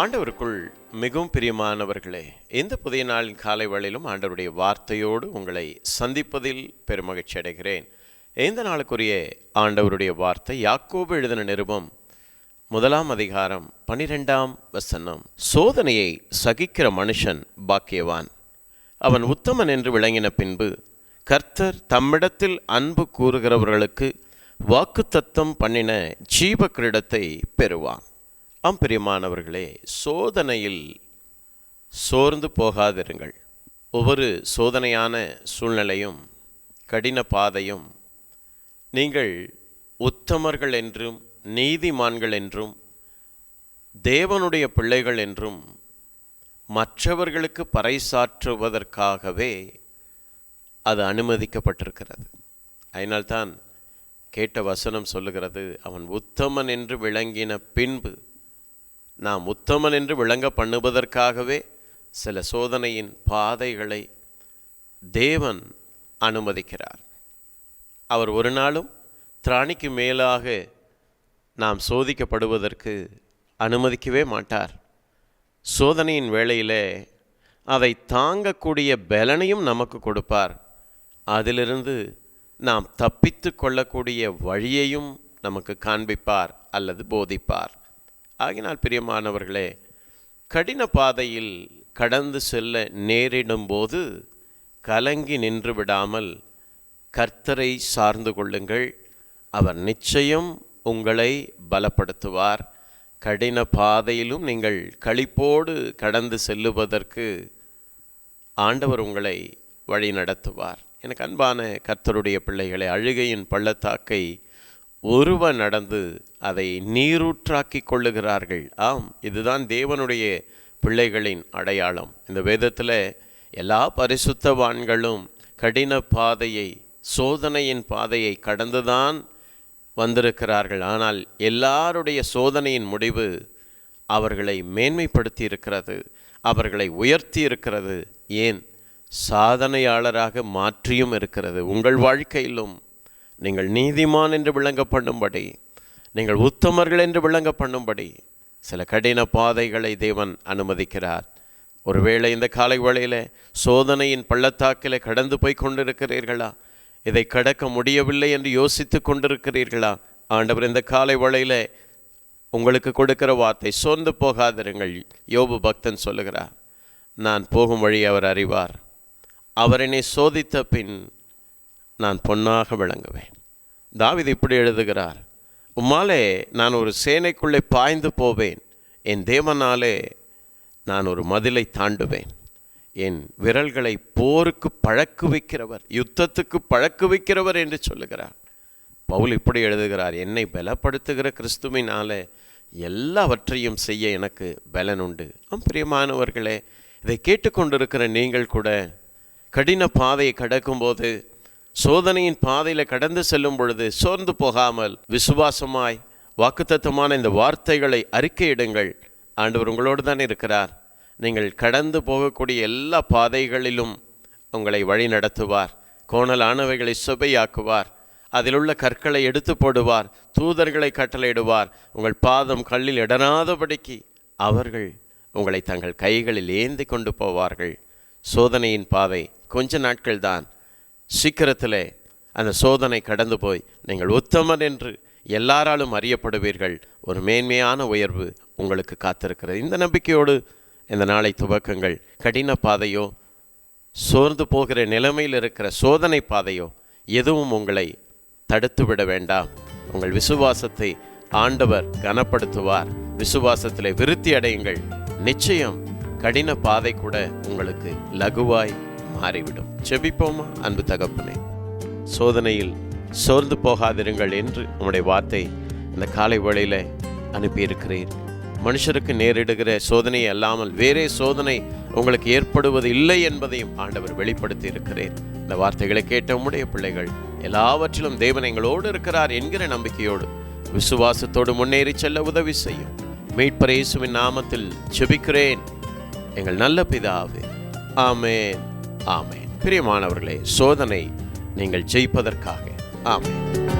ஆண்டவருக்குள் மிகவும் பிரியமானவர்களே இந்த புதிய நாளின் காலை வழியிலும் ஆண்டவருடைய வார்த்தையோடு உங்களை சந்திப்பதில் பெருமகிழ்ச்சி அடைகிறேன். இந்த நாளுக்குரிய ஆண்டவருடைய வார்த்தை யாக்கோபு எழுதின நிருபம் முதலாம் அதிகாரம் பனிரெண்டாம் வசனம். சோதனையை சகிக்கிற மனுஷன் பாக்கியவான். அவன் உத்தமன் என்று விளங்கின பின்பு கர்த்தர் தம்மிடத்தில் அன்பு கூறுகிறவர்களுக்கு வாக்குத்தத்தம் பண்ணின ஜீவ கிரீடத்தை பெறுவான். ஆம் பிரியமானவர்களே சோதனையில் சோர்ந்து போகாதிருங்கள். ஒவ்வொரு சோதனையான சூழ்நிலையும் கடின பாதையும் நீங்கள் உத்தமர்கள் என்றும் நீதிமான்கள் என்றும் தேவனுடைய பிள்ளைகள் என்றும் மற்றவர்களுக்கு பறைசாற்றுவதற்காகவே அது அனுமதிக்கப்பட்டிருக்கிறது. அதனால்தான் கேட்ட வசனம் சொல்லுகிறது அவன் உத்தமன் என்று விளங்கின பின்பு நாம் உத்தமன் என்று விளங்க பண்ணுவதற்காகவே சில சோதனையின் பாதைகளை தேவன் அனுமதிக்கிறார். அவர் ஒரு நாளும் திராணிக்கு மேலாக நாம் சோதிக்கப்படுவதற்கு அனுமதிக்கவே மாட்டார். சோதனையின் வேளையிலே அதை தாங்கக்கூடிய பலனையும் நமக்கு கொடுப்பார். அதிலிருந்து நாம் தப்பித்து கொள்ளக்கூடிய வழியையும் நமக்கு காண்பிப்பார் அல்லது போதிப்பார். ஆகினால் பிரியமானவர்களே கடின பாதையில் கடந்து செல்ல நேரிடும்போது கலங்கி நின்று விடாமல் கர்த்தரை சார்ந்து கொள்ளுங்கள். அவர் நிச்சயம் உங்களை பலப்படுத்துவார். கடின பாதையிலும் நீங்கள் களிப்போடு கடந்து செல்லுவதற்கு ஆண்டவர் உங்களை வழி நடத்துவார் எனக்கு அன்பான கர்த்தருடைய பிள்ளைகளை அழுகையின் பள்ளத்தாக்கை உருவ நடந்து அதை நீரூற்றாக்கி கொள்ளுகிறார்கள். ஆம் இதுதான் தேவனுடைய பிள்ளைகளின் அடையாளம். இந்த வேதத்தில் எல்லா பரிசுத்தவான்களும் கடின பாதையை சோதனையின் பாதையை கடந்துதான் வந்திருக்கிறார்கள். ஆனால் எல்லாருடைய சோதனையின் முடிவு அவர்களை மேன்மைப்படுத்தி இருக்கிறது அவர்களை உயர்த்தி இருக்கிறது ஏன்? சாதனையாளராக மாற்றியும் இருக்கிறது. உங்கள் வாழ்க்கையிலும் நீங்கள் நீதிமான் என்று விளங்க பண்ணும்படி நீங்கள் உத்தமர்கள் என்று விளங்க பண்ணும்படி சில கடின பாதைகளை தேவன் அனுமதிக்கிறார். ஒருவேளை இந்த காலை வேளையில் சோதனையின் பள்ளத்தாக்கில் கடந்து போய் கொண்டிருக்கிறீர்களா? இதை கடக்க முடியவில்லை என்று யோசித்து கொண்டிருக்கிறீர்களா? ஆண்டவர் இந்த காலை வேளையில் உங்களுக்கு கொடுக்கிற வார்த்தை சோர்ந்து போகாதிருங்கள் யோபு பக்தன் சொல்லுகிறார். நான் போகும் வழி அவர் அறிவார். அவர் என்னை சோதித்த பின் நான் பொன்னாக விளங்குவேன். தாவித் இப்படி எழுதுகிறார் உம்மாலே நான் ஒரு சேனைக்குள்ளே பாய்ந்து போவேன். என் தேவனாலே நான் ஒரு மதிலை தாண்டுவேன். என் விரல்களை போருக்கு பழக்கு வைக்கிறவர் யுத்தத்துக்கு பழக்குவிக்கிறவர் என்று சொல்லுகிறார். பவுல் இப்படி எழுதுகிறார் என்னை பலப்படுத்துகிற கிறிஸ்துவினாலே எல்லாவற்றையும் செய்ய எனக்கு பலன் உண்டு. ஆம் பிரியமானவர்களே இதை கேட்டுக்கொண்டிருக்கிற நீங்கள் கூட கடின பாதையை கடக்கும்போது சோதனையின் பாதையில் கடந்து செல்லும் பொழுது சோர்ந்து போகாமல் விசுவாசமாய் வாக்குத்தத்தமான இந்த வார்த்தைகளை அறிக்கையிடுங்கள் ஆண்டவர் உங்களோடு தான் இருக்கிறார். நீங்கள் கடந்து போகக்கூடிய எல்லா பாதைகளிலும் உங்களை வழி நடத்துவார். கோணலானவைகளை சுவையாக்குவார். அதிலுள்ள கற்களை எடுத்து போடுவார். தூதர்களை கட்டளையிடுவார். உங்கள் பாதம் கல்லில் இடராதபடிக்கு அவர்கள் உங்களை தங்கள் கைகளில் ஏந்தி கொண்டு போவார்கள். சோதனையின் பாதை கொஞ்ச நாட்கள்தான். சீக்கிரத்தில் அந்த சோதனை கடந்து போய் நீங்கள் உத்தமன் என்று எல்லாராலும் அறியப்படுவீர்கள். ஒரு மேன்மையான உயர்வு உங்களுக்கு காத்திருக்கிறது. இந்த நம்பிக்கையோடு இந்த நாளை துவக்கங்கள். கடின பாதையோ சோர்ந்து போகிற நிலைமையில் இருக்கிற சோதனை பாதையோ எதுவும் உங்களை தடுத்து விட வேண்டாம். உங்கள் விசுவாசத்தை ஆண்டவர் கனப்படுத்துவார். விசுவாசத்திலே விருத்தி அடையுங்கள். நிச்சயம் கடின பாதை கூட உங்களுக்கு லகுவாய் மாறிவிடும். செபிப்போமா அன்பு தகப்பனே? சோதனையில் சோர்ந்து போகாதிருங்கள் என்று உம்முடைய வார்த்தை இந்த காலை வேளையில் அனுப்பியிருக்கிறீர். மனுஷருக்கு நேரிடுகிற சோதனை அல்லாமல் வேறே சோதனை உங்களுக்கு ஏற்படுவது இல்லை என்பதையும் ஆண்டவர் வெளிப்படுத்தி இருக்கிறேன் இந்த வார்த்தைகளை கேட்ட உம்முடைய பிள்ளைகள் எல்லாவற்றிலும் தேவன் எங்களோடு இருக்கிறார் என்கிற நம்பிக்கையோடு விசுவாசத்தோடு முன்னேறி செல்ல உதவி செய்யும். மீட்பர் இயேசுவின் நாமத்தில் செபிக்கிறேன். எங்கள் நல்ல பிதாவே ஆமேன். ஆமேன். பிரியமானவர்களே சோதனை நீங்கள் ஜெயிப்பதற்காக. ஆமேன்.